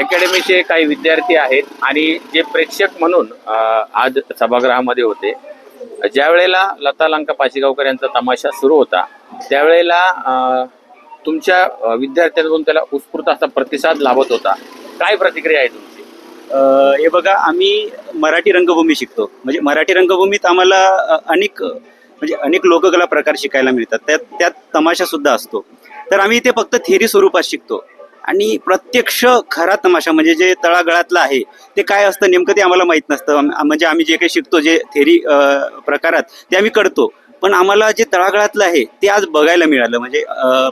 अकॅडमीचे काही विद्यार्थी आहेत आणि जे प्रेक्षक म्हणून आज सभागृहामध्ये होते. ज्या वेळेला लता लंका पाचेगावकर यांचा तमाशा सुरू होता त्यावेळेला तुमच्या विद्यार्थ्यांकडून त्याला उत्स्फूर्त असा प्रतिसाद लाभत होता. काय प्रतिक्रिया आहे तुमची? हे बघा आम्ही मराठी रंगभूमी शिकतो. म्हणजे मराठी रंगभूमीत आम्हाला अनेक म्हणजे अनेक लोककला प्रकार शिकायला मिळतात. त्यात त्यात तमाशा सुद्धा असतो. तर आम्ही ते फक्त थेरी स्वरूपात शिकतो. आणि प्रत्यक्ष खरा तमाशा म्हणजे जे तळागळातलं आहे ते काय असतं नेमकं ते आम्हाला माहीत नसतं. म्हणजे आम्ही जे काही शिकतो जे थेरी प्रकारात ते आम्ही करतो. पण आम्हाला जे तळागळातलं आहे ते आज बघायला मिळालं. म्हणजे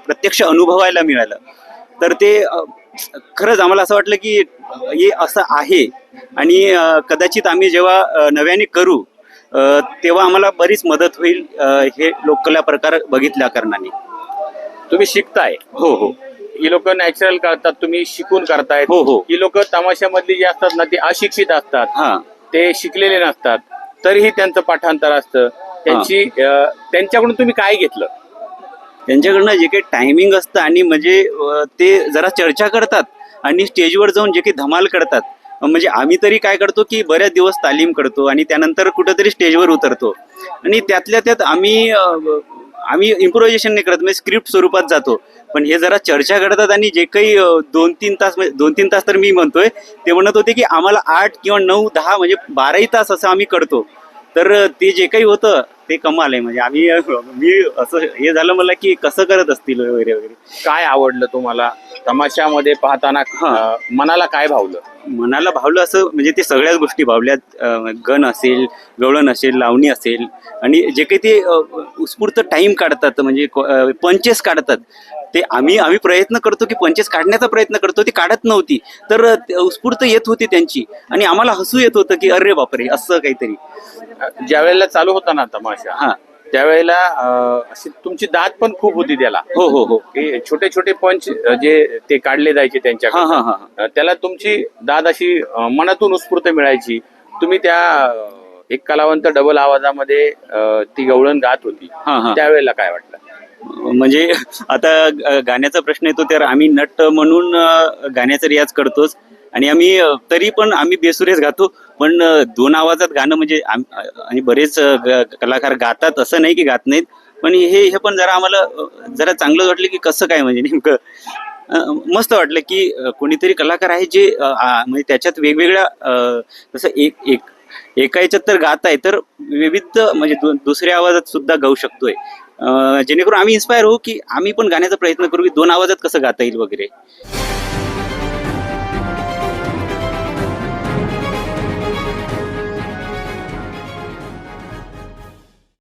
प्रत्यक्ष अनुभवायला मिळालं. तर ते खरंच आम्हाला असं वाटलं की हे असं आहे. आणि कदाचित आम्ही जेव्हा नव्याने करू तेव्हा आम्हाला बरीच मदत होईल हे लोककला प्रकार बघितल्या कारणाने. तुम्ही शिकताय. हो हो. ही लोक नॅचरल करतात तुम्ही शिकून करतायत. हो, हो. ही लोक तमाशामधली जी असतात ना ती अशिक्षित असतात. हा. ते शिकलेले नसतात. तरीही त्यांचं पाठांतर असतं. त्यांची अ, त्यांच्याकडून तुम्ही काय घेतलं? त्यांच्याकडनं जे काही टायमिंग असतं आणि म्हणजे अ, ते जरा चर्चा करतात आणि स्टेजवर जाऊन जे काही धमाल करतात. अ, म्हणजे आम्ही तरी काय करतो की बऱ्याच दिवस तालीम करतो आणि त्यानंतर कुठंतरी स्टेजवर उतरतो. आणि त्यातल्या त्यात आम्ही अ, आम्ही इम्प्रोव्हायझेशन नाही करत म्हणजे स्क्रिप्ट स्वरूपात जातो. पण हे जरा चर्चा करतात आणि जे काही दोन तीन तास म्हणजे दोन तीन तास तर मी म्हणतोय ते म्हणत होते की आम्हाला आठ किंवा नऊ दहा म्हणजे बाराही तास असं आम्ही करतो. तर ते जे काही होतं ते कमाल आहे. म्हणजे आम्ही मी असं हे झालं मला की कसं करत असतील वगैरे वगैरे. काय आवडलं तुम्हाला? तमाशामध्ये पाहताना हा. अ, मनाला काय भावलं? मनाला भावलं असं म्हणजे ते सगळ्याच गोष्टी भावल्यात. अं, गण असेल गवळण असेल लावणी असेल. आणि जे काही ते अं, उत्स्फूर्त टाइम काढतात म्हणजे पंचेस काढतात. ते आम्ही आम्ही प्रयत्न करतो की पंचेस काढण्याचा प्रयत्न करतो. ती काढत नव्हती. तर अं, ते उत्स्फूर्त येत होती त्यांची. आणि आम्हाला हसू येत होतं की अरे बापरे असं काहीतरी. ज्या वेळेला चालू होता ना तमाशा हा. त्यावेळेला अशी तुमची दात पण खूप होती त्याला. हो हो हो. की छोटे छोटे पंच जे ते काढले जायचे त्यांच्या त्याला तुमची दाद अशी मनातून उत्स्फूर्त मिळायची. तुम्ही त्या एक कलावंत डबल आवाजामध्ये ती गवळण गात होती. त्यावेळेला काय वाटलं? म्हणजे आता गाण्याचा प्रश्न येतो तर आम्ही नट म्हणून गाण्याचा रियाज करतोच. आणि आम्ही तरी पण आम्ही बेसुरेच गातो पण दोन आवाजात गाणं म्हणजे आणि बरेच ग- कलाकार गातात असं नाही की गात नाहीत पण हे हे पण जरा आम्हाला जरा चांगलं वाटलं की कसं काय म्हणजे नेमकं मस्त वाटलं की कोणीतरी कलाकार आहे जे म्हणजे त्याच्यात वेगवेगळ्या जसं एक एक एका याच्यात तर गात आहे तर विविध म्हणजे दु- दुसऱ्या आवाजात सुद्धा गाऊ शकतोय. जेणेकरून आम्ही इन्स्पायर होऊ की आम्ही पण गाण्याचा प्रयत्न करू की दोन आवाजात कसं गाता येईल वगैरे.